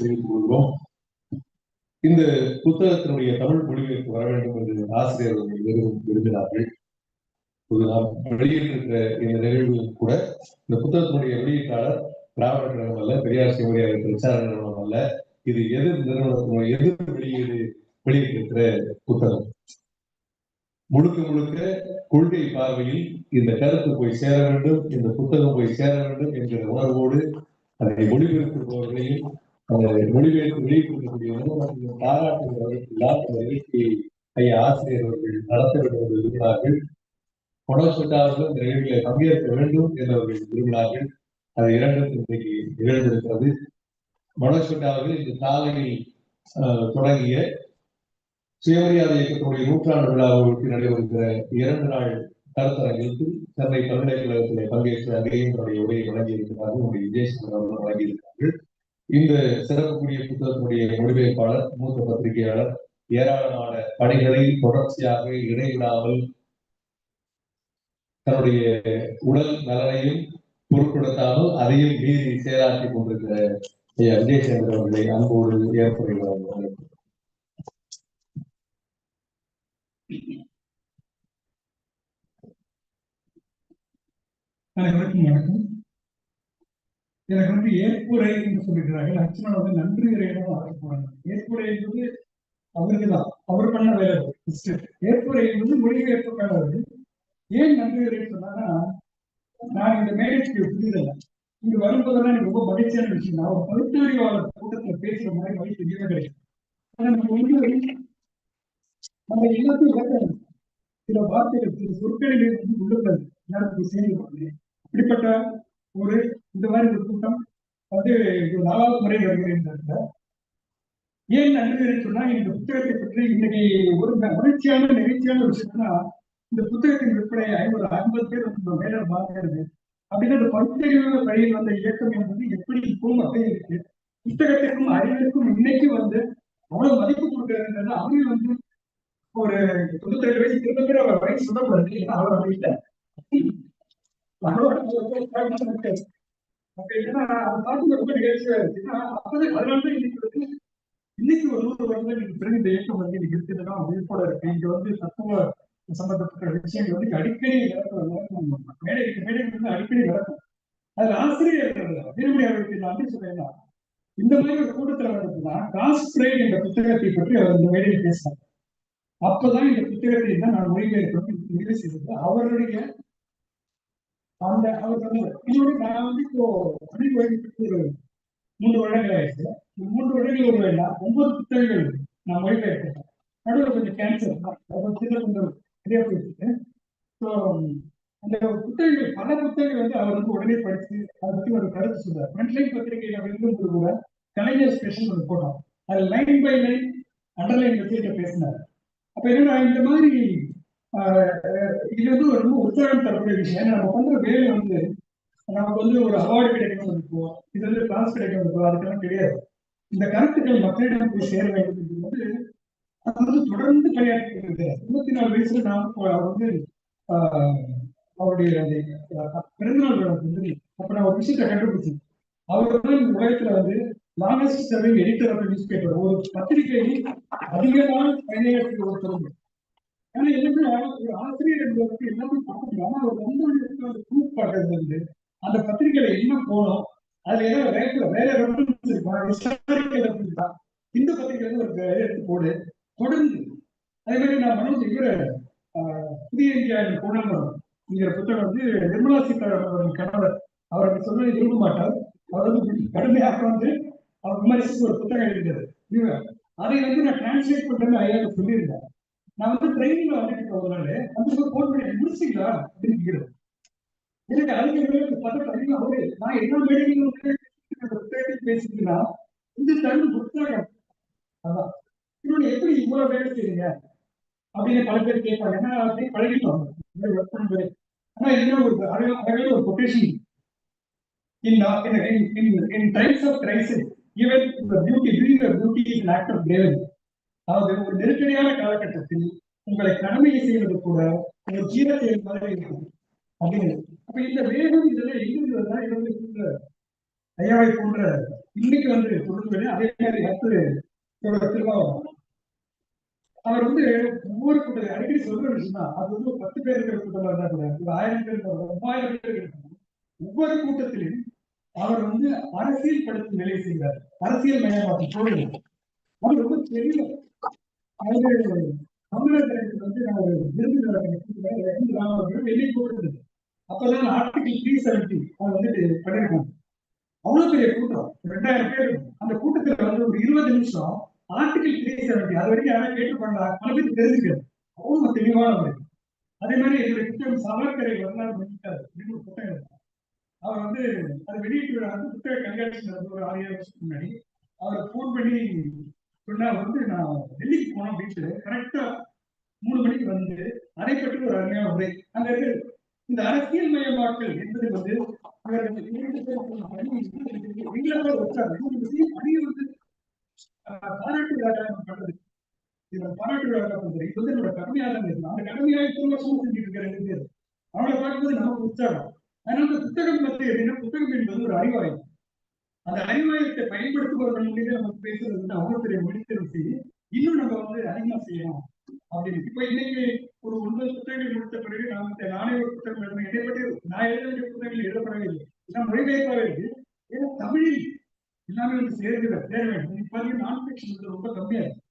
தெரிவித்துக் கொள்கிறோம் இந்த புத்தகத்தினுடைய தமிழ் மொழிபெயர்ப்பு வர வேண்டும் என்று ஆசிரியர் வெறும் விரும்பினார்கள். இப்போது நாம் வெளியிட்டிருக்கிற இந்த நிகழ்வு கூட இந்த புத்தகத்தினுடைய வெளியீட்டாளர் திராவிட கழகம் அல்ல பெரியார் சிவரியார் பிரச்சார நிறுவனம் அல்ல. இது எதிர் நிறுவனத்தினுடைய எதிர் வெளியீடு வெளியிட்டிருக்கிற புத்தகம். முழுக்க முழுக்க கொள்கை பார்வையில் இந்த கருத்து போய் சேர வேண்டும் இந்த புத்தகம் போய் சேர வேண்டும் என்கிற உணர்வோடு அதை மொழிபெயர்ப்பவர்களையும் அந்த வெளியிட்டிருக்கக்கூடிய நிறுவனத்தையும் நிகழ்ச்சியை ஐயா ஆசிரியர் அவர்கள் நடத்த விரும்பினார்கள். மனோஜ் இந்த நிகழ்வில் பங்கேற்க வேண்டும் என்று விரும்பினார்கள். அது இரண்டும் இன்றைக்கு நிகழ்ந்திருக்கிறது. இந்த காலையில் அஹ், தொடங்கிய சுயமரியாதை இயக்கத்தினுடைய நூற்றாண்டு விழாவுக்கு நடைபெறுகிற இரண்டு நாள் கருத்தரங்கிற்கு சென்னை பல்கலைக்கழகத்திலே பங்கேற்று அங்கேயும் தன்னுடைய உரையை வழங்கியிருக்கிறார்கள். உங்களுடைய விஜயசங்கர் அவர்கள் வழங்கியிருக்கிறார்கள். இந்த சிறப்புக்குரிய புத்தகத்தினுடைய மொழிபெயர்ப்பாளர் மூத்த பத்திரிகையாளர் ஏராளமான பணிகளை தொடர்ச்சியாக இடைவிடாமல் தன்னுடைய உடல் நலனையும் பொருட்படுத்தாமல் அதையும் மீறி செயலாற்றி கொண்டிருக்கிற விஜயசேகர் அவர்களை அன்போடு ஏற்படுகிறார்கள் அனைவருக்கும் வணக்கம். எனக்கு வந்து ஏற்புரை என்று சொல்லியிருக்கிறார்கள். அர்ச்சனா வந்து நன்றி இறைவனும் ஆக போறாங்க ஏற்புரை என்பது அவருக்கு தான் அவர் பண்ண வேலை ஏற்புரை என்பது மொழிபெயர்ப்புக்கானது ஏன் நன்றி உரை சொன்னாங்கன்னா நான் இந்த மேடைக்கு புரிதல இங்க வரும்போதெல்லாம் எனக்கு ரொம்ப மகிழ்ச்சியான விஷயம். நான் ஒரு பகுத்தறிவாளர் கூட்டத்துல பேசுற மாதிரி வழி தெரியவே கிடைக்கும் ஆனா நம்ம எல்லாத்தையும் சில வார்த்தைகள் சில சொற்களிலே வந்து உள்ளது எல்லாருக்கும் சேர்ந்து அப்படிப்பட்ட ஒரு இந்த மாதிரி ஒரு கூட்டம் வந்து இது நாலாவது முறை வருகிறேன் ஏன் நன்றி சொன்னா இந்த புத்தகத்தை பற்றி இன்னைக்கு ஒரு மகிழ்ச்சியான நிகழ்ச்சியான விஷயம்னா இந்த புத்தகத்தின் விற்பனை ஐம்பது ஐம்பது பேர் மேல வாங்குறது அப்படின்னா இந்த பகுத்தறிவு வழியில் வந்த இயக்கம் என்பது எப்படி இப்பவும் மக்கள் இருக்கு புத்தகத்திற்கும் அறிவிற்கும் இன்னைக்கு வந்து அவ்வளவு மதிப்பு கொடுக்கறதுன்றது அவங்க வந்து ஒரு தொண்ணூத்தி ரெண்டு வயசு திரும்ப திரும்ப வயசு சொல்லக்கூடாது ஏன்னா அவ்வளவு இல்லை. இன்னைக்கு இன்னைக்கு ஒரு நூறு வருடங்களுக்கு பிறகு இந்த இயக்கம் வந்து இருக்குதுன்னா விழிப்போட இருக்கு இங்க வந்து தத்துவ சம்பந்தப்பட்ட விஷயங்கள் வந்து அடிக்கடி மேடைக்கு மேடைக்கு வந்து அடிக்கடி நடக்கும் அதுல ஆசிரியர் வீரமணி அவர்களுக்கு நான் வந்து இந்த மாதிரி ஒரு கூட்டத்துல நடக்குதுன்னா காஸ்பிரே என்ற புத்தகத்தை பற்றி அவர் இந்த மேடையில் பேசினார். அப்பதான் இந்த புத்தகத்தை தான் நான் மொழிபெயர்ப்பு முடிவு செய்தது. அவருடைய அந்த அவர் சொன்னது இன்னொரு நான் வந்து இப்போ தமிழ் மொழிபெயர்ப்பு ஒரு மூன்று வருடங்கள் ஆயிடுச்சு இந்த மூன்று வருடங்கள் ஒரு வேண்டாம் ஒன்பது புத்தகங்கள் நான் மொழிபெயர்த்தேன் நடுவில் கொஞ்சம் கேன்சர் கொஞ்சம் கொஞ்சம் சரியா போயிட்டு ஸோ அந்த புத்தகங்கள் பல புத்தகங்கள் வந்து அவர் வந்து உடனே படித்து அதை பத்தி ஒரு கருத்து சொல்றாரு. ஃப்ரண்ட்லைன் பத்திரிகையில வெளியிடும்போது கூட கலைஞர் ஸ்பெஷல் ஒரு போட்டோம் அது லைன் பை லைன் அண்டர்லைன் வச்சுட்டு பேசினார். அப்ப என்னன்னா இந்த மாதிரி இது வந்து ஒரு ரொம்ப உற்சாகம் தரக்கூடிய விஷயம். ஏன்னா நம்ம பண்ற வேலை வந்து நமக்கு வந்து ஒரு அவார்டு கிடைக்கணும் இருக்கும் இது வந்து கிளாஸ் கிடைக்கணும் இருக்கும் அதுக்கெல்லாம் கிடையாது. இந்த கருத்துக்கள் மக்களிடம் போய் சேர வேண்டும் என்பது அது வந்து தொடர்ந்து பணியாற்றி இருபத்தி நாலு வயசுல நான் அவர் வந்து ஆஹ், அவருடைய அந்த பிறந்தநாள் விழா வந்து அப்ப நான் ஒரு விஷயத்தை கண்டுபிடிச்சேன். அவர் வந்து இந்த உலகத்துல வந்து longest serving editor of news paper ஒரு பத்திரிகையில் அதிகமான பணியாற்றிய ஒருத்தர் ஆனா என்னன்னா ஒரு ஆசிரியர் என்பதற்கு எல்லாமே பார்க்கணும் ஆனா அவர் வந்து அந்த பார்க்கறது வந்து அந்த பத்திரிகையில என்ன போனோம் அதுல ஏதாவது வேற வேற ரெஃபரன்ஸ் இருக்கா ஹிஸ்டாரிக்கல் இருக்கா இந்த பத்திரிகையில ஒரு எடுத்து போடு. தொடர்ந்து. அதே மாதிரி நான் மனோஜ் இவர புதிய இந்தியா குணமரம் என்கிற புத்தகம் வந்து நிர்மலா சீதாராமன் கணவர் அவர் அப்படி சொல்ல விரும்ப மாட்டார். அவர் வந்து கடுமையாக வந்து அவர் விமர்சித்து ஒரு புத்தகம் எழுதியது அதை வந்து நான் டிரான்ஸ்லேட் பண்றேன்னு ஐயாவுக்கு சொல்லியிருந்தேன். நான் வந்து ட்ரைனிங்ல வந்துட்டு ஒரு நாள் அந்த போன் பண்ணி முடிச்சிங்களா? அப்படின்னு கேட்கிறேன் எனக்கு அதுக்கு மேல பக்கத்துல அவரு நான் என்ன மேடையில் வந்து இந்த புத்தகத்தை இந்த புத்தகம் அதான். இன்னொன்னு எப்படி இவ்வளவு வேலை செய்றீங்க? அப்படின்னு பல பேர் கேட்பாங்க. ஏன்னா அப்படியே பழகிட்டோம். ஆனா என்ன ஒரு அழகான ஒரு quotation in, uh, in, of in, in times beauty crisis, even the அதாவது ஒரு நெருக்கடியான காலகட்டத்தில் உங்களை கடமையை செய்வது கூட ஒரு ஜீவ செயல் மாதிரி இருக்கும் அப்படின்னு அப்ப இந்த வேகம் இதுல எங்கிருந்ததுன்னா இது வந்து ஐயாவை போன்ற இன்னைக்கு வந்து தொடர்பு அதே மாதிரி அடுத்து தொடர் அவர் வந்து ஒவ்வொரு கூட்டம் அடிக்கடி சொல்ற விஷயம்னா அது வந்து ஒரு பத்து பேர் இருக்கிற கூட்டமா இருந்தா கூட ஒரு ஆயிரம் பேர் மூவாயிரம் பேர் இருக்கணும் ஒவ்வொரு கூட்டத்திலும் அவர் வந்து அரசியல் படுத்தும் நிலை செய்கிறார். அரசியல் மயமாக்கும். பொருள் அது ரொம்ப தெரியல அது தமிழகத்திற்கு வந்து நான் ஒரு விருது நடக்கிறேன் வெளியே போகிறது அப்பதான் ஆர்டிகல் த்ரீ செவன்டி அது வந்துட்டு பண்ணிருக்காங்க அவ்வளவு பெரிய கூட்டம். ரெண்டாயிரம் பேர் அந்த கூட்டத்துல வந்து ஒரு இருபது நிமிஷம் ஆர்டிகல் த்ரீ செவன்டி அது வரைக்கும் யாரும் கேட்டு பண்ணலாம் பல பேருக்கு தெரிஞ்சுக்கிறது அவ்வளவு தெளிவான முறை அதே மாதிரி என்னுடைய புத்தகம் சவர்கரை வரலாறு வெளியிட்டார் அப்படின்னு ஒரு புத்தகம் இருக்கு. அவர் வந்து அதை வெளியிட்டு விட வந்து புத்தக கண்காட்சி நடந்த ஒரு ஆறு ஏழு வருஷத்துக்கு முன்னாடி. அவர் ஃபோன் பண்ணி சொன்னா வந்து நான் டெல்லிக்கு போனோம் அப்படின்ட்டு கரெக்டா மூணு மணிக்கு வந்து அதை பற்றி ஒரு அருமையான உரை. அங்க இருக்கு இந்த அரசியல் மயமாக்கல் என்பது வந்து இவர்கள் இரண்டு எங்களை வச்சாங்க இந்த விஷயம் பணியை வந்து பாராட்டு விழா பண்றது இவர் பாராட்டு விழா பண்றது இது வந்து என்னோட கடமையாக தான் இருக்கு. அந்த கடமையாக இத்தனை வருஷம் செஞ்சுட்டு இருக்கிற ரெண்டு பேர். அவங்கள பார்க்கும்போது நமக்கு உற்சாகம். அதனால இந்த புத்தகம் வந்து எப்படின்னா புத்தகம் என்பது ஒரு அறிவாயம் அந்த அறிவாயத்தை பயன்படுத்துபவர்கள் மீது நம்ம பேசுறது வந்து அவ்வளவு பெரிய மொழித்திறன் செய்து இன்னும் நம்ம வந்து அதிகமா செய்யணும் அப்படின்னு. இப்ப இன்னைக்கு ஒரு ஒன்பது புத்தகங்கள் முடித்த பிறகு நான் நானே ஒரு புத்தகம் எழுதுனேன். இதை பற்றி நான் எழுத வேண்டிய புத்தகங்கள் எழுதப்படவே இல்லை. நான் மொழிபெயர்ப்பாக இருக்கு. ஏன்னா தமிழில் எல்லாமே வந்து சேர்ந்து சேர வேண்டும் இப்போதைக்கு நான் ஃபிக்ஷன் வந்து ரொம்ப கம்மியா இருக்கு.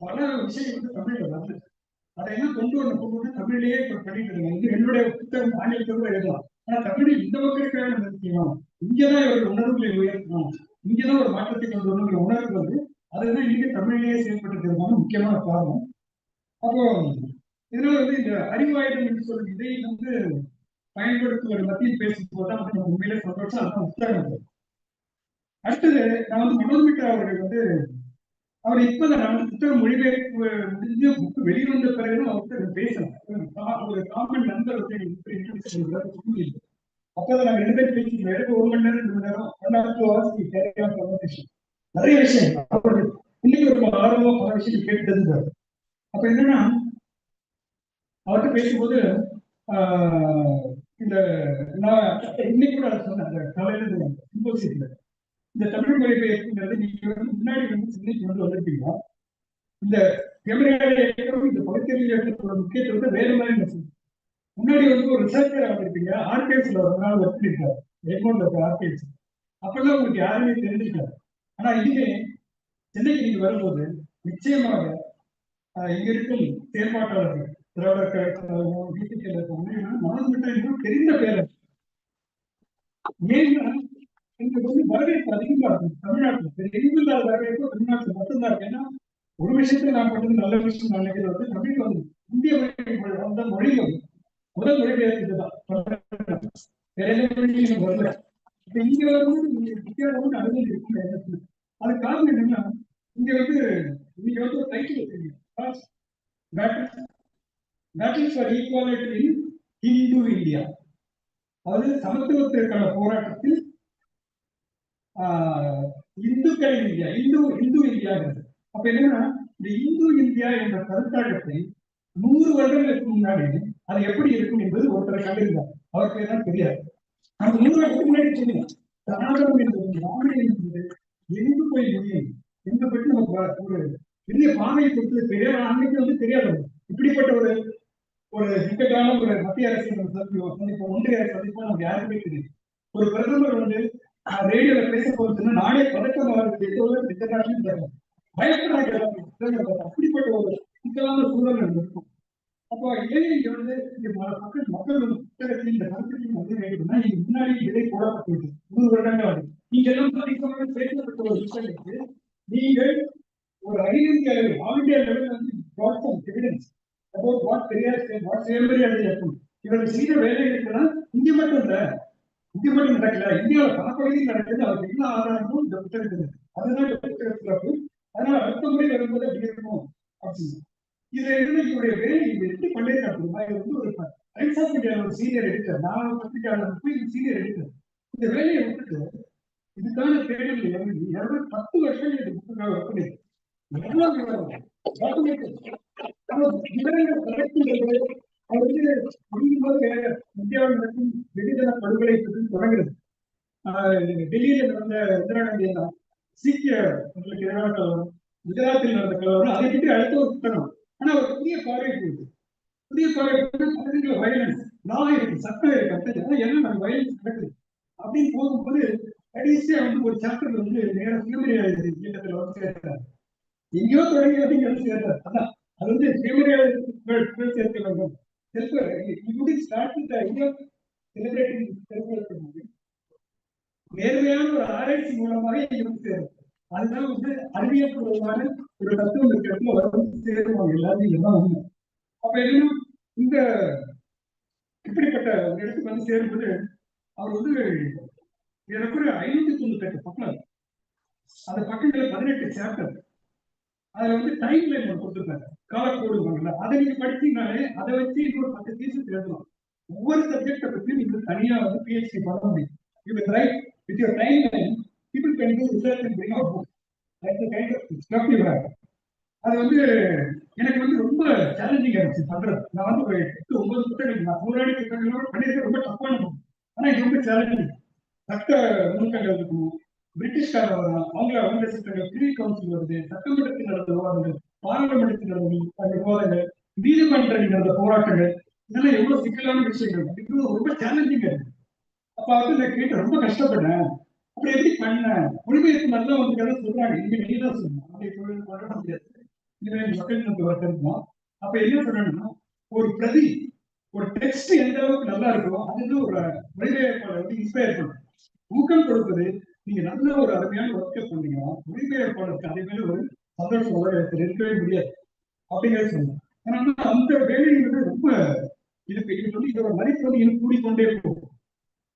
பல விஷயம் வந்து தமிழ்ல வந்து அதை என்ன கொண்டு வரணும். கொண்டு வந்து தமிழிலேயே இப்ப பண்ணிட்டு இருக்கேன் இது என்னுடைய புத்தகம் ஆங்கிலத்தில் கூட எழுதலாம். ஆனா தமிழில் இந்த மக்களுக்காக நம்ம இங்கதான் இவர்கள் உணர்வுகளை உயர்த்தணும். இங்கதான் ஒரு மாற்றத்தை கொண்டு வரணுங்கிற உணர்வு வந்து அதுதான் இன்னைக்கு தமிழிலேயே செயல்பட்டிருக்கிறதுனால முக்கியமான காரணம். அப்போ இதனால வந்து இந்த அறிவாயுதம் என்று சொல்லும் இதை வந்து பயன்படுத்துவது மத்தியில் பேசும்போது தான் வந்து உண்மையிலே சந்தோஷம் அதுதான் உற்சாகம் அடுத்தது நான் வந்து மனோஜ் அவர்கள் வந்து அவர் இப்பதான் நான் புத்தகம் மொழிபெயர்ப்பு முடிஞ்சு புக் வெளிவந்த பிறகு அவர்கிட்ட நான் ஒரு காமன் நண்பர் இப்படி அப்பதான் நாங்க ரெண்டு பேரும் பேசிக்கிறோம் எனக்கு ஒரு மணி நேரம் ரெண்டு மணி நேரம் ஒன் ஆர் டூ ஹவர்ஸ் நிறைய விஷயம். இன்னைக்கு ஒரு ஆர்வமா பல விஷயம் கேட்டு அப்ப என்னன்னா அவர்கிட்ட பேசும்போது ஆஹ், இந்த நான் இன்னைக்கு கூட சொன்னேன். அந்த காலையில சிம்போசியத்துல இந்த தமிழ் மொழிபெயர்ப்புங்கிறது நீங்க வந்து முன்னாடி வந்து சென்னைக்கு வந்து வந்திருப்பீங்க இந்த கேமரால இந்த பகுத்தறிவு ஏற்றத்தோட முக்கியத்துவத்தை வேற மாதிரி முன்னாடி வந்து ஒரு ரிசர்ச்சர் வந்திருப்பீங்க ஆர்கைவ்ஸ்ல ஒரு நாள் ஒர்க் பண்ணிருக்காரு எக்மௌண்ட்ல இருக்க ஆர்கைவ்ஸ் அப்பெல்லாம் உங்களுக்கு யாருமே தெரிஞ்சிருக்காரு ஆனா இனிமே சென்னைக்கு நீங்க வரும்போது நிச்சயமாக இங்க இருக்கும் செயற்பாட்டாளர்கள் திராவிடர் கழகம் பிசிகே மனோஜ் மிட்டா இன்னும் தெரிந்த பேரன். ஏன்னா இங்க வந்து வரவேற்பு அதிகமா இருக்கு தமிழ்நாட்டுல வேற எங்கும் இல்லாத வரவேற்பு தமிழ்நாட்டுல மட்டும்தான். இருக்கு ஏன்னா ஒரு விஷயத்துல நான் மட்டும் நல்ல விஷயம் நினைக்கிறது வந்து தமிழ் வந்து இந்திய மொழி வந்த மொழி வந்து முதல் மொழிபெயர்ப்பு இதுதான். வேற எந்த மொழியும் வரல. இங்க வந்து வித்தியாசம் அனுமதி இருக்கும் எண்ணத்துல அது காரணம் என்னன்னா இங்க வந்து நீங்க வந்து ஒரு டைட்டில் வச்சிருக்கீங்க. Battle for equality in Hindu India அதாவது சமத்துவத்திற்கான போராட்டத்தில் இந்துக்கள் இந்தியா இந்து இந்து இந்தியா அப்ப என்னன்னா இந்த இந்து இந்தியா என்ற கருத்தாட்டத்தை நூறு வருடங்களுக்கு முன்னாடி அது எப்படி இருக்கும் என்பது ஒருத்தரை கண்டிருந்தார் அவர் பேர் தான் தெரியாது அந்த நூறு வருடத்துக்கு முன்னாடி சொல்லுங்க சனாதனம் என்பது திராவிடம் என்பது எங்கு போய் முடியும் எங்க பற்றி நமக்கு ஒரு பெரிய பாதையை கொடுத்தது பெரிய அன்னைக்கு வந்து தெரியாது இப்படிப்பட்ட ஒரு ஒரு இக்கட்டான ஒரு மத்திய அரசு சந்திப்போம் ஒன்றிய அரசு சந்திப்போம் நமக்கு யாருக்குமே தெரியும் ஒரு பிரதமர் வந்து ரேடியோல பேச போறதுன்னு நானே பதட்டமாக இருக்கு இன்டர்நேஷனல் அப்படிப்பட்ட ஒரு சிக்கலான சூழல் இருக்கும். அப்போ ஏன் இங்க வந்து இங்க மக்கள் மக்கள் வந்து புத்தகத்தையும் இந்த கருத்துக்கள் வந்து வேண்டும்னா இங்க முன்னாடி விதை போடப்பட்டது. நூறு வருடங்கள் ஆகுது. நீங்க எல்லாம் அதிகமாக பேசப்பட்ட ஒரு விஷயத்துக்கு நீங்கள் ஒரு அகில அளவில் ஆல் இந்தியா லெவலில் வந்து brought some evidence about what Periyar what what சுயமரியாதை இயக்கம் இவர்கள் செய்த வேலைகளுக்கெல்லாம் இங்க மட்டும் இல்லை இங்க மட்டும் நடக்கல. இந்தியாவில் பல பகுதியில் நடக்குது அவருக்கு என்ன ஆதாரமும் இந்த புத்தகத்தில். அதுதான் இந்த புத்தக சிறப்பு அதனால அடுத்த முறை வரும்போது அப்படி இருக்கும் அப்படின்னு. இதுல இருந்து இவருடைய வேலை? இது எப்படி பண்ணிருக்காரு தெரியுமா? இவர் வந்து ஒரு டைம்ஸ் ஆஃப் இந்தியா ஒரு சீனியர் எடிட்டர். நான் ஒரு பத்திரிகையாளர் போய் சீனியர் எடிட்டர். இந்த வேலையை விட்டுட்டு இதுக்கான தேடல் இறங்கி இருநூறு பத்து வருஷம் இந்த புத்தகம் ஒர்க் பண்ணி எவ்வளவு அது வந்து முடியும் போது இந்தியாவில் நடக்கும் வெகுஜன படுகொலை தொடங்குறது ஆஹ் டெல்லியில நடந்த இந்திரா காந்தி சீக்கிய உங்களுக்கு எதிரான கலவரம் குஜராத்தில் நடந்த கலவரம் அதை பற்றி அடுத்த ஒரு புத்தகம். ஆனா ஒரு புதிய பார்வை போகுது புதிய பார்வை வயலன்ஸ் லா இருக்கு சட்டம் இருக்கு அந்த என்ன நம்ம வயலன்ஸ் நடக்குது அப்படின்னு போகும்போது கடைசியா வந்து ஒரு சாப்டர் வந்து நேர சுயமரியாதை இயக்கத்துல வந்து சேர்க்கிறார் எங்கேயோ தொடங்கி வந்து வந்து சேர்த்தார். அதான் அது வந்து சுயமரியாதை சேர்க்க வேண்டும். Self you start with idea நேர்மையான ஒரு ஆராய்ச்சி மூலமாக இவருக்கு சேரும். அதுதான் வந்து அறிவியல் பூர்வமான ஒரு தத்துவம் இருக்கிறதுல வந்து சேரும். எல்லாத்தையும் இதுதான் உண்மை அப்ப எல்லாம் இந்த இப்படிப்பட்ட ஒரு இடத்துக்கு வந்து சேரும்போது அவர் வந்து எனக்கு ஒரு ஐநூத்தி தொண்ணூத்தி எட்டு பக்கம் அந்த பக்கத்துல பதினெட்டு சாப்டர் அதுல வந்து டைம் லைன் ஒன்று கொடுத்துருக்காரு காலக்கோடு அதை நீங்க படிச்சீங்கனாலே அதை வச்சு இன்னொரு பத்து தீசஸ் எழுதலாம். ஒவ்வொரு சப்ஜெக்டை பத்தி நீங்க தனியா வந்து பிஹெச்டி பண்ண முடியும். You can write with your time line people can do research and bring out book that's kind of stuff அது வந்து எனக்கு வந்து ரொம்ப சேலஞ்சிங் ஆயிடுச்சு பண்றது. நான் வந்து ஒரு எட்டு ஒன்பது புத்தகங்கள் நான் நூறாடி புத்தகங்களோட பண்ணிருக்க ரொம்ப டஃப்பான புக் ஆனா இது ரொம்ப சேலஞ்சிங் சட்ட நுணுக்கங்கள் இருக்கணும் பிரிட்டிஷ்காரர் வரான் அவங்கள அவங்க சட்டங்கள் பிரி கவுன்சில் வருது சட்டமன்றத்தில் நடந்த விவாதங்கள் பாராளுமன்றத்தில் நடந்த அந்த விவாதங்கள் நீதிமன்றத்தில் நடந்த போராட்டங்கள் இதெல்லாம் எவ்வளவு சிக்கலான விஷயங்கள். இது ரொம்ப சேலஞ்சிங்கா இருக்கு. அப்ப வந்து நான் கேட்டு ரொம்ப கஷ்டப்பட்டேன். அப்படி எப்படி பண்ண? மொழிபெயர்ப்பு நல்லா வந்து கதை சொல்றாங்க. இனிமே நீ தான் சொல்லணும். அப்படி தொழில் பண்ண முடியாது இனிமேல் மக்கள் நமக்கு வரணும் அப்ப என்ன சொல்லணும்னா ஒரு பிரதி ஒரு டெக்ஸ்ட் எந்த அளவுக்கு நல்லா இருக்கோ அது ஒரு மொழிபெயர்ப்பாளர் வந்து இன்ஸ்பயர் பண்ணும் ஊக்கம் கொடுப்பது நீங்க நல்ல ஒரு அருமையான ஒர்க்கை பண்ணீங்கன்னா மொழிபெயர்ப்பாளருக்கு அதே மேல ஒரு சந்தோஷம் உலகத்தில் இருக்கவே முடியாது. அப்படிங்கிறத சொன்னேன் ஏன்னா அந்த வேலைங்கிறது ரொம்ப இதுக்கு இது வந்து இதோட மதிப்பு வந்து இன்னும் கூடிக்கொண்டே போகும்.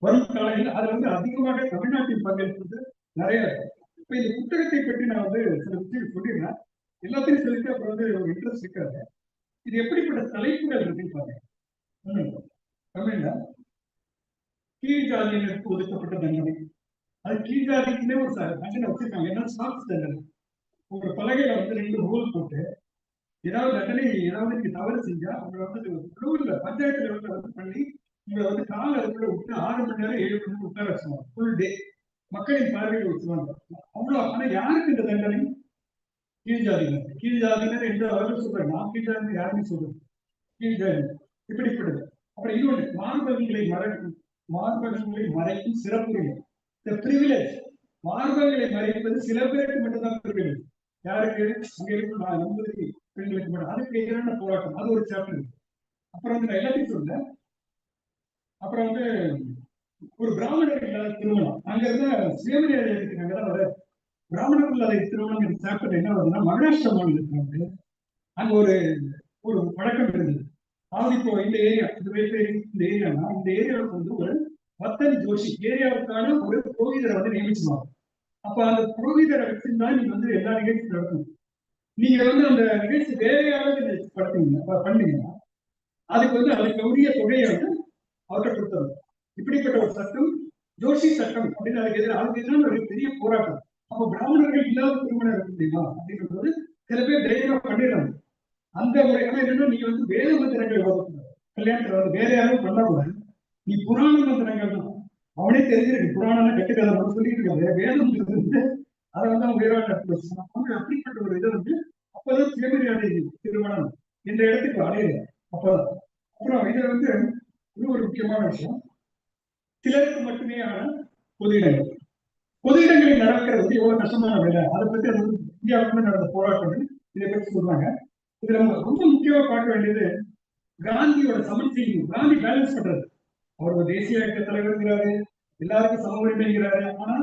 வரும் காலையில் அதுல வந்து அதிகமாக தமிழ்நாட்டின் பங்கேற்பது நிறைய இருக்கு. இப்ப இந்த புத்தகத்தை பற்றி நான் வந்து சில விஷயங்கள் சொல்லிடுறேன். எல்லாத்தையும் சொல்லிட்டு அப்புறம் வந்து ஒரு இன்ட்ரெஸ்ட் இருக்காது. இது எப்படிப்பட்ட தலைப்புகள் இருக்குன்னு பாருங்க. தமிழ்ல கீழ் ஜாதியினருக்கு ஒதுக்கப்பட்ட தண்டனை. அது கீழ் ஜாதிக்குன்னே ஒரு சார் தண்டனை வச்சிருக்காங்க. என்ன ஸ்டாக்ஸ் தண்டனை ஒரு பலகையில வந்து ரெண்டு ஹோல் போட்டு ஏதாவது தண்டனை ஏதாவது நீங்க தவறு செஞ்சா உங்களை வந்து குழுவில் பஞ்சாயத்து லெவலில் வந்து பண்ணி உங்களை வந்து கால அதுக்குள்ள விட்டு ஆறு மணி நேரம் ஏழு மணி நேரம் உட்கார வச்சுருவாங்க. ஃபுல் டே மக்களின் பார்வையில் வச்சுருவாங்க. அவ்வளவு ஆனா யாருக்கு இந்த தண்டனை? கீழ் ஜாதியினர் கீழ் ஜாதியினர் என்று அவர்கள் சொல்றாங்க? நான் கீழ் ஜாதி யாருமே சொல்றது? கீழ் ஜாதி இப்படிப்பட்டது அப்புறம் இன்னொன்று மார்பகங்களை மறை மார்பகங்களை மறைக்கும் சிறப்புரிமை. இந்த பிரிவிலேஜ் மார்பகங்களை மறைப்பது சில பேருக்கு மட்டும்தான் பிரிவிலேஜ் யாருக்கு? அங்க இருக்கும் நான் பெண்களுக்கு மட்டும். அதுக்கு எதிரான போராட்டம்? அது ஒரு சாப்டர் அப்புறம் வந்து நான் எல்லாத்தையும் சொல்றேன். அப்புறம் வந்து ஒரு பிராமணர் இல்லாத திருமணம். அங்க இருந்த சுயமரியாதை இருக்கிறாங்க வர பிராமணர் இல்லாத திருமணம் சாப்டர் என்ன வருதுன்னா மகாராஷ்டிரா மாநிலத்தில் வந்து அங்க ஒரு ஒரு பழக்கம் இருந்தது. அதாவது இப்போ இந்த ஏரியா இந்த இந்த ஏரியானா இந்த ஏரியாவுக்கு வந்து ஒரு பத்தன் ஜோஷி ஏரியாவுக்கான ஒரு புரோகிதரை வந்து நியமிச்சுவாங்க அப்ப அந்த புரோகிதரை வச்சுதான் நீங்க வந்து எல்லா நிகழ்ச்சியும் நடக்கும் நீங்க வந்து அந்த நிகழ்ச்சி வேற படுத்தீங்க பண்ணீங்கன்னா அதுக்கு வந்து அதுக்கு உரிய தொகையை வந்து அவர்கிட்ட கொடுத்தது இப்படிப்பட்ட ஒரு சட்டம் ஜோஷி சட்டம் அப்படின்னு அதுக்கு எதிராக அதுக்கு எதிரான ஒரு பெரிய போராட்டம். அப்ப பிராமணர்கள் இல்லாத திருமணம் இருக்க முடியுமா அப்படின்றது சில பேர் தைரியமா பண்ணிடுறாங்க அந்த முறை என்னன்னா நீங்க வந்து வேத மந்திரங்கள் ஓதக்கூடாது. கல்யாணத்துல வந்து வேற யாரும் பண்ணக்கூடாது. நீ புராண மந்திரங்கள் அவனே தெரிஞ்சிருக்கு புராணம் கட்டுக்கதை மட்டும் சொல்லிட்டு இருக்காங்க வேதம் வந்து அதை வந்து அவன் வேற அவங்க அப்படிப்பட்ட ஒரு இதை வந்து அப்பதான் சுயமரியாதை திருமணம் என்ற இடத்துக்கு அடையல. அப்பதான். அப்புறம் இது வந்து இன்னும் ஒரு முக்கியமான விஷயம். சிலருக்கு மட்டுமே ஆன பொது இடங்கள் பொது இடங்களில் நடக்கிறது வந்து எவ்வளவு கஷ்டமான வேலை. அதை பத்தி அது வந்து இந்தியாவுக்குமே நடந்த போராட்டம் இதை பற்றி சொல்றாங்க இதுல நம்ம ரொம்ப முக்கியமா பார்க்க வேண்டியது காந்தியோட சமச்சீர். காந்தி பேலன்ஸ் பண்றது. அவர் தேசிய இயக்க தலைவர்ங்கிறாரு எல்லாருக்கும் சம உரிமைங்கிறாரு ஆனா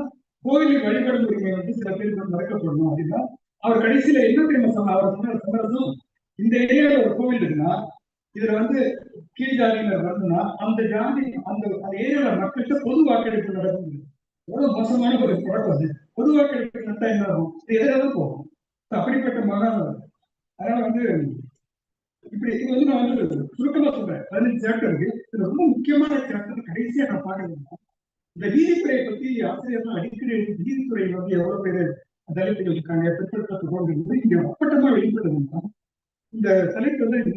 கோவிலில் வழிபடும் உரிமை வந்து சில பேருக்கு மறக்கப்படணும் அப்படின்னா அவர் கடைசியில என்ன தெரியுமா சொன்னார் அவர் சொன்ன சந்தர்ப்பம் இந்த ஏரியால ஒரு கோவில் இருக்குன்னா இதுல வந்து கீழ் ஜாதியினர் வரணும்னா அந்த ஜாதி அந்த அந்த ஏரியால மக்கள்கிட்ட பொது வாக்கெடுப்பு நடக்குது. எவ்வளவு மோசமான ஒரு குழப்பம் அது. பொது வாக்கெடுப்பு நடத்தா என்ன ஆகும்? இது எதிராக போகும்? அப்படிப்பட்ட மகான் அதனால வந்து இப்படி இது வந்து நான் வந்து சுருக்கமா சொல்றேன். பதினஞ்சு சாப்டர் இருக்கு. முக்கியமான சாப்டர் கடைசியா நான் பாக்குறேன். இந்த நீதித்துறையை பத்தி ஆசிரியர்கள் அடிக்கடி நீதித்துறை வந்து எவ்வளவு பேர் தலைப்புகள் இருக்காங்க பிற்படுத்தப்பட்ட இங்க அப்பட்டமா வெளிப்படுதுன்னா இந்த தலைப்பு வந்து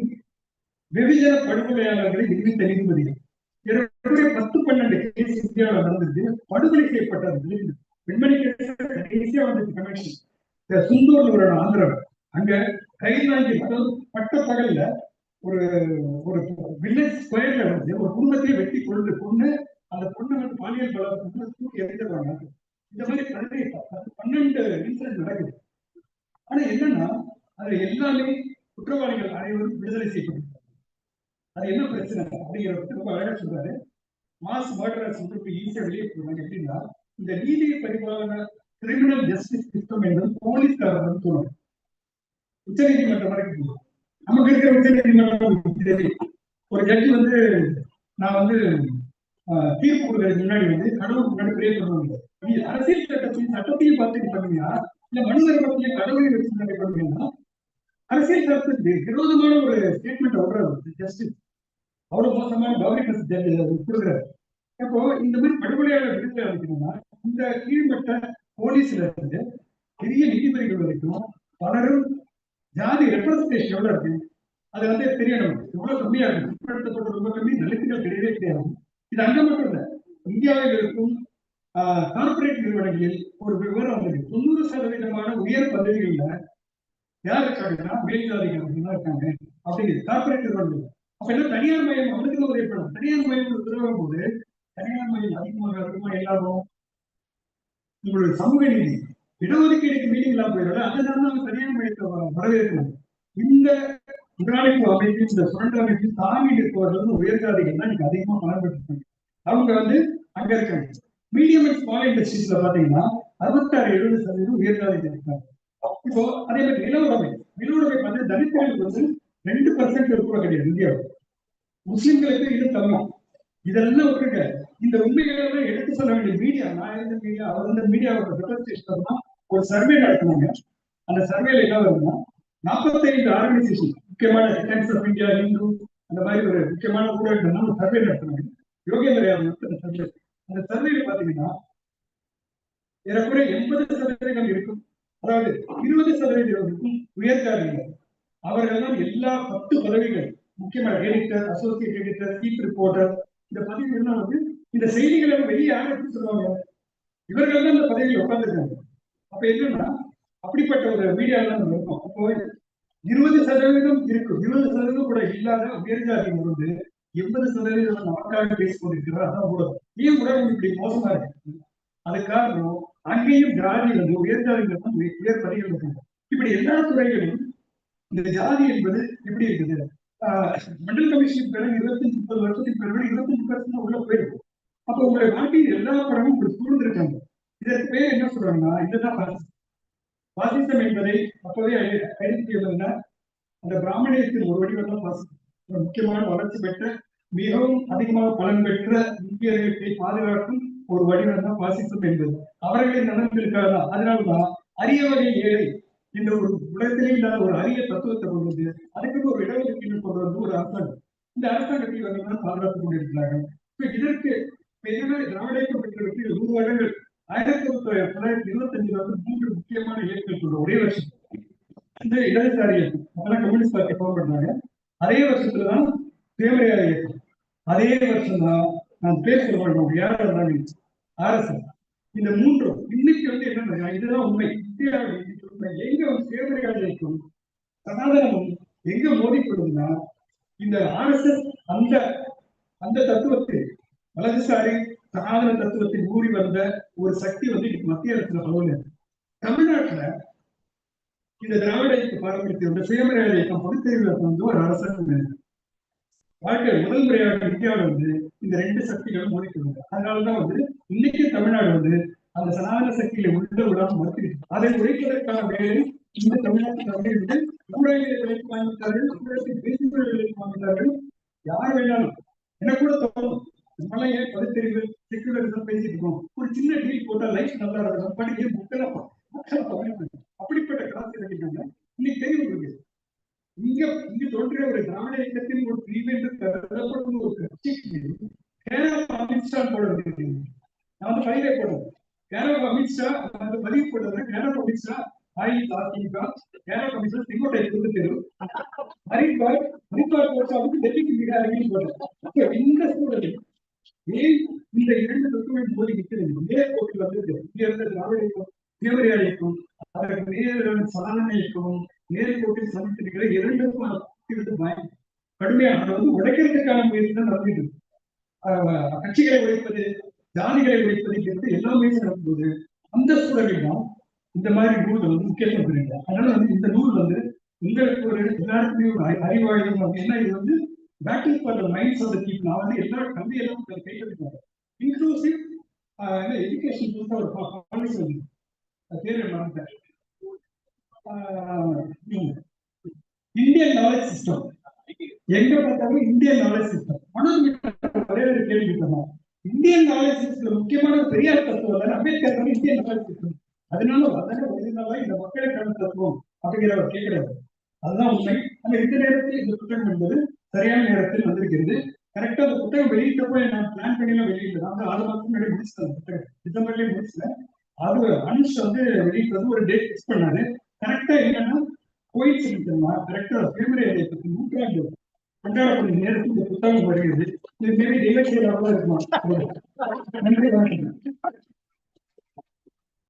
வெகுஜன படுகொலையாளர்களை விடுவித்த நீதிபதிகள் ஏற்கனவே பத்து பன்னெண்டு கேஸ் இந்தியாவில் நடந்தது படுகொலை செய்யப்பட்டது பெண்மணி கடைசியா வந்து கமிஷன் சுந்தூர்ல ஒரு ஆந்திரா அங்க கைது வாங்கி அதாவது பட்ட பகல்ல ஒரு ஒரு வில்லேஜ் ஸ்கொயர்ல வந்து ஒரு குடும்பத்தையே வெட்டி கொண்டு கொண்டு அந்த பொண்ணு வந்து பாலியல் பலாத்காரம் தூக்கி எறிஞ்சிடுறாங்க இந்த மாதிரி பதினேழு பன்னெண்டு இன்சிடென்ட் நடக்குது. ஆனா என்னன்னா அது எல்லாமே குற்றவாளிகள் அனைவரும் விடுதலை செய்யப்பட்டிருக்காங்க. அது என்ன பிரச்சனை? அப்படிங்கிற ரொம்ப அழகா சொல்றாரு. மாஸ் மர்டரர்ஸ் வந்து இப்ப ஈஸியா வெளியே போடுறாங்க எப்படின்னா இந்த நீதி பரிபாலன கிரிமினல் ஜஸ்டிஸ் சிஸ்டம் என்பது போலீஸ்காரர்கள் தோணும். உச்ச நீதிமன்றம் வரைக்கும் போகும். நமக்கு இருக்கிற உச்ச நீதிமன்றம் தெரியும். ஒரு ஜட்ஜி வந்து நான் வந்து ஆஹ், தீர்ப்பு கொடுக்கறதுக்கு முன்னாடி வந்து கடவுள் முன்னாடி பிரே பண்ணுவாங்க நீ அரசியல் சட்டத்தையும் சட்டத்தையும் பார்த்து பண்ணுவியா இல்ல மனிதர் பத்தியும் கடவுளை வச்சு நீங்க அரசியல் சட்டத்துக்கு விரோதமான ஒரு ஸ்டேட்மெண்ட் விடுறாரு ஜஸ்டிஸ் அவ்வளவு மோசமான கவர்னன்ஸ் கொடுக்குறாரு. அப்போ இந்த மாதிரி படுகொலையாளர் விடுதலை அளிக்கணும்னா இந்த கீழ்மட்ட போலீஸ்ல இருந்து பெரிய நீதிபதிகள் வரைக்கும் பலரும் ஜாதி ரெப்ரஸன்டேஷன் எவ்வளவு இருக்கு? அது வந்து தெரியணும். எவ்வளவு கம்மியா இருக்கு. பிற்படுத்தப்பட்ட ரொம்ப கம்மி தலித்துகள் தெரியவே கிடையாது இது அங்க மட்டும் இல்ல. இந்தியாவில் இருக்கும் கார்பரேட் நிறுவனங்களில் ஒரு விவரம் வந்தது. தொண்ணூறு சதவீதமான உயர் பதவிகள்ல யார் இருக்காங்கன்னா? மேல்ஜாதிகள் தான் இருக்காங்க. அப்படிங்கிறது கார்பரேட் நிறுவனங்கள். அப்ப என்ன தனியார் மையம் அவனுக்கு ஒரு ஏற்படும். தனியார் மையம் உருவாகும் போது தனியார் மையம் அதிகமாக இருக்குமா? எல்லாரும்? உங்களுடைய சமூக நீதி. இடஒதுக்கீடுக்கு மீட்டிங் இல்லாம போயிடல அதனால நம்ம தனியார் மையத்தை வரவேற்கணும். இந்த முதலாளிப்பு அமைப்பு இந்த சுரண்ட அமைப்பு தாங்கி நிற்பவர்கள் உயர்ஜாதிகள் தான் இன்னைக்கு அதிகமா பலன் அவங்க வந்து அங்க இருக்காங்க. மீடியம் அண்ட் ஸ்மால் இண்டஸ்ட்ரீஸ்ல பாத்தீங்கன்னா அறுபத்தாறு எழுபது சதவீதம் உயர்ஜாதிகள் இருக்காங்க. இப்போ அதே மாதிரி நில உடைமை நில உடைமை வந்து தலித்துகளுக்கு வந்து ரெண்டு பர்சன்ட் இருக்கிற கிடையாது இந்தியாவில் முஸ்லிம்களுக்கு இது தமிழ் இதெல்லாம் விட்டுருங்க இந்த உண்மைகளை எடுத்து சொல்ல வேண்டிய மீடியா நான் இருந்த மீடியா அவர் இருந்த மீடியாவோட ரெப்ரஸன்டேஷன் ஒரு சர்வே நடத்தினாங்க. அந்த சர்வேல என்ன வருதுன்னா நாற்பத்தைந்து ஆர்கனைசேஷன் முக்கியமான டைம்ஸ் ஆஃப் இந்தியா இந்து அந்த மாதிரி ஒரு முக்கியமான ஊடகங்கள் ஒரு சர்வே நடத்தினாங்க. யோகேந்திர யாதவ் அந்த சர்வே அந்த சர்வேல பாத்தீங்கன்னா ஏறக்குறைய எண்பது சதவீதம் இருக்கும். அதாவது இருபது சதவீதம் இருக்கும் உயர்ஜாதிகள் அவர்கள் தான் எல்லா பத்து பதவிகள் முக்கியமான editor associate editor chief reporter இந்த பதவிகள்லாம் வந்து இந்த செய்திகளை வெளியே யார் சொல்லுவாங்க? இவர்கள் தான் இந்த பதவியில் உட்கார்ந்துருக்காங்க. அப்ப என்னன்னா அப்படிப்பட்ட ஒரு மீடியா தான் நம்ம இருக்கோம். அப்போ இருபது சதவீதம் இருக்கும். இருபது சதவீதம் கூட இல்லாத உயர்ஜாதி வந்து எண்பது சதவீதம் நமக்காக பேசிக் கொண்டிருக்கிறார். அதான் ஊடகம் ஏன் ஊடகம் இப்படி மோசமா இருக்கு? அது காரணம் அங்கேயும் ஜாதி வந்து உயர்ஜாதிகள் தான் உயர் உயர் இருக்காங்க. இப்படி எல்லா துறைகளிலும் இந்த ஜாதி என்பது எப்படி இருக்குது? ஆஹ் மண்டல் கமிஷன் பிறகு இருபத்தஞ்சு முப்பது வருஷத்துக்கு பிறகு இருபத்தஞ்சு வருஷம் உள்ள போயிருக்கும். அப்ப உங்களுடைய நாட்டின் எல்லா படமும் இப்படி சூழ்ந்திருக்காங்க. இதற்கு பேர் என்ன சொல்றாங்கன்னா இதுதான் பாசிசம் என்பதை அப்போதே ஐடென்டிஃபை அந்த பிராமணியத்தின் ஒரு வடிவம் பாசிசம் ஒரு முக்கியமான வளர்ச்சி பெற்ற மிகவும் அதிகமாக பலன் பெற்ற இந்தியர்களை பாதுகாக்கும் ஒரு வடிவம் தான் பாசிசம் என்பது. அவர்களின் நலன்களுக்காக தான் அதனாலதான் அரிய வகை ஏழை இந்த ஒரு உலகத்திலே இல்லாத ஒரு அரிய தத்துவத்தை கொண்டு வந்து அதுக்கு ஒரு இடஒதுக்கீடு கொண்டு வந்து ஒரு அரசாங்கம். இந்த அரசாங்கத்தை வந்து பாதுகாத்துக் கொண்டிருக்கிறார்கள். இதற்கு பெரிய இதுவே திராவிட இயக்கம் நூறு வருடங்கள் ஆயிரத்தி தொள்ளாயிரத்தி இருபத்தி அஞ்சுல வந்து மூன்று முக்கியமான இயக்கங்கள் ஒரே வருஷம். இந்த இடதுசாரி இயக்கம். அதெல்லாம் கம்யூனிஸ்ட் பார்ட்டி ஃபார்ம் பண்ணாங்க. அதே வருஷத்துலதான் சுயமரியாதை இயக்கம். அதே வருஷம் தான் நான் பேர் சொல்ல மாட்டோம் யார் இருந்தாங்க ஆர்எஸ்எஸ். இந்த மூன்று இன்னைக்கு வந்து என்ன இதுதான் உண்மை. இந்தியாவில் இன்னைக்கு உண்மை. எங்க வந்து சுயமரியாதை இயக்கம் சனாதனம் எங்க மோதிப்படுதுன்னா இந்த ஆர்எஸ்எஸ் அந்த அந்த தத்துவத்தை வலதுசாரி சனாதன தத்துவத்தில் ஊறி வந்த ஒரு சக்தி வந்து இன்னைக்கு மத்திய அரசுல பரவல தமிழ்நாட்டுல இந்த திராவிட இயக்க பாரம்பரியத்தை வந்து சுயமரியாதை இயக்கம் பகுத்தறிவு வந்து ஒரு அரசாங்கம் வாழ்க்கை முதல் முறையாக இந்தியாவில் வந்து இந்த ரெண்டு சக்திகளும் மோதிக்கிறாங்க அதனாலதான் வந்து இன்னைக்கு தமிழ்நாடு வந்து அந்த சனாதன சக்தியில உள்ள விடாம மறுத்துக்கிட்டு அதை உழைப்பதற்கான வேலை இந்த தமிழ்நாட்டு வந்து ஊடகங்களை விலைக்கு வாங்கிட்டார்கள் ஊடகத்தில் வாங்கிட்டார்கள் யார் வேணாலும். எனக்கு கூட தோணும். நம்மளாம் ஏன் பகுத்தறிவு செக்குலரிசம் பேசிட்டு இருக்கோம். ஒரு சின்ன டீல் போட்டா லைஃப் நல்லா இருக்கும். படிக்க புக்கெல்லாம் அப்படிப்பட்ட காசு கட்டிட்டாங்க இன்னைக்கு தெரியும் இருக்கு இங்க இங்க தோன்றிய ஒரு திராவிட இயக்கத்தின் ஒரு பிரிவு என்று கருதப்படும் ஒரு கட்சிக்கு கேரளா அமித்ஷா போட நான் வந்து பதிவே போடுறேன் கேரளா அமித்ஷா வந்து பதிவு போடுறேன் கேரளா அமித்ஷா அஇஅதிமுக அமித்ஷா செங்கோட்டை கொண்டு ஹரித்வார் ஹரித்வார் போட்டு வந்து டெல்லிக்கு மிக அருகில் போடுறேன் இந்த சூழலில் ஏன் இந்த இரண்டு தத்துவம் மோதி நிற்கிறது நேர்கோட்டில் வந்து இங்க இருந்த திராவிட இயக்கம் தேவரையா இயக்கம் அதற்கு நேர சாதனை இயக்கமும் நேர்கோட்டில் சந்தித்திருக்கிற இரண்டுக்கும் இது பயம். கடுமையாக அதை வந்து உடைக்கிறதுக்கான முயற்சி தான் நடந்துட்டு கட்சிகளை உடைப்பது ஜாதிகளை உடைப்பதுங்கிறது எல்லாமே நடக்கும்போது அந்த சூழலில் தான் இந்த மாதிரி நூல் வந்து முக்கியத்துவம் பெறுங்க அதனால வந்து இந்த நூல் வந்து உங்களுக்கு ஒரு எல்லாருக்குமே ஒரு அறிவாயுதம். அப்படின்னா இது வந்து? பேட்டிங் பண்ற மைண்ட்ஸ் ஆஃப் த பீப்புள் நான் வந்து எல்லா கல்வியெல்லாம் கைப்பற்றிருக்காங்க இன்க்ளூசிவ் எஜுகேஷன் புதுசாக ஒரு பாலிசி வந்து பேர் மறந்துட்டேன். இந்தியன் நாலேஜ் சிஸ்டம் எங்க பார்த்தாலும் இந்தியன் நாலேஜ் சிஸ்டம் மனோஜ் ஒரே ஒரு கேள்வி கேட்டோம் இந்தியன் நாலேஜ் சிஸ்டம் முக்கியமான பெரியார் தத்துவம் அம்பேத்கர் வந்து இந்தியன் நாலேஜ் சிஸ்டம் அதனால அதான ஒரிஜினலா இந்த மக்களுக்கான தத்துவம் அப்படிங்கிற அவர் கேட்கிறார் அதுதான் உண்மை. ஆனா இந்த நேரத்தில் இந்த புத்தகம் என்பது சரியான நேரத்தில் வந்திருக்கிறது. கரெக்டா அந்த புத்தகம் வெளியிட்டப்போ நான் பிளான் பண்ணி எல்லாம் வெளியிட்டேன் நான் ஆறு மாதத்துக்கு முன்னாடி முடிச்சிட்டேன் புத்தகம். டிசம்பர்லயே முடிச்சேன் அது அனுஷ் வந்து வெளியிட்டது ஒரு டேட் ஃபிக்ஸ் பண்ணாரு. கரெக்டா என்னன்னா கோயின்சிடென்ட்னா கரெக்டா பிப்ரவரி பத்தி நூற்றாண்டு கொண்டாடக்கூடிய நேரத்தில் இந்த புத்தகம் வருகிறது. இது மேபி தெய்வ செயலாக இருக்குமா நன்றி வணக்கம்.